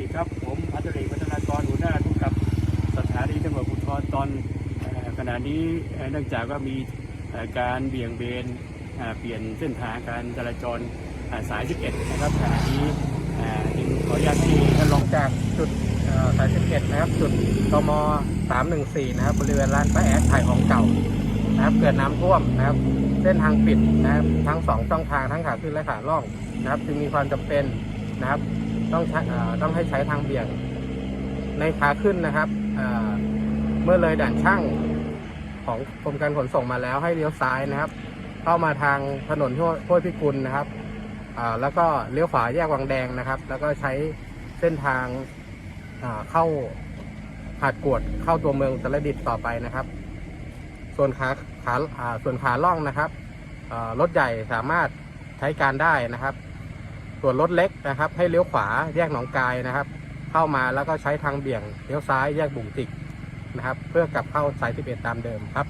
ดีครับ ผมพัฒนเพัฒนากรหัวหน้าผู้กับสถานีตำรวจภูธรตอนขณะนี้เนื่องจากว่ามีการเบี่ยงเบนเปลี่ยนเส้นทางการจราจรสาย 11 นะครับขณะนี้จึงขออนุญาตที่ท่านรองจากจุดสาย 11 นะครับ จุดกม 314 นะครับ บริเวณร้านป้าแอดขายของเก่านะครับ เกิดน้ำาท่วมนะครับ เส้นทางปิดนะครับ ทั้ง 2 ช่องทางทั้งขาขึ้นและขาล่องนะครับ จึงมีความจำเป็นนะครับ ต้องใช้เอ่อต้องให้ใช้ทางเบี่ยงในขาขึ้นนะครับเมื่อเลยด่านช่างของกรมการขนส่งมาแล้วให้เลี้ยวซ้ายนะครับ เข้ามาทางถนนห้วยพิกุลนะครับแล้วก็เลี้ยวขวาแยกวังแดงนะครับ แล้วก็ใช้เส้นทางเข้าหาดกวดเข้าตัวเมืองอุตรดิตถ์ต่อไปนะครับ ส่วนขาขาส่วนขาล่องนะครับรถใหญ่สามารถใช้การได้นะครับ ส่วนรถเล็กนะครับ ให้เลี้ยวขวาแยกหนองกายนะครับ เข้ามาแล้วก็ใช้ทางเบี่ยงเลี้ยวซ้ายแยกบุ่งติกนะครับ เพื่อกลับเข้าสาย11ตามเดิมครับ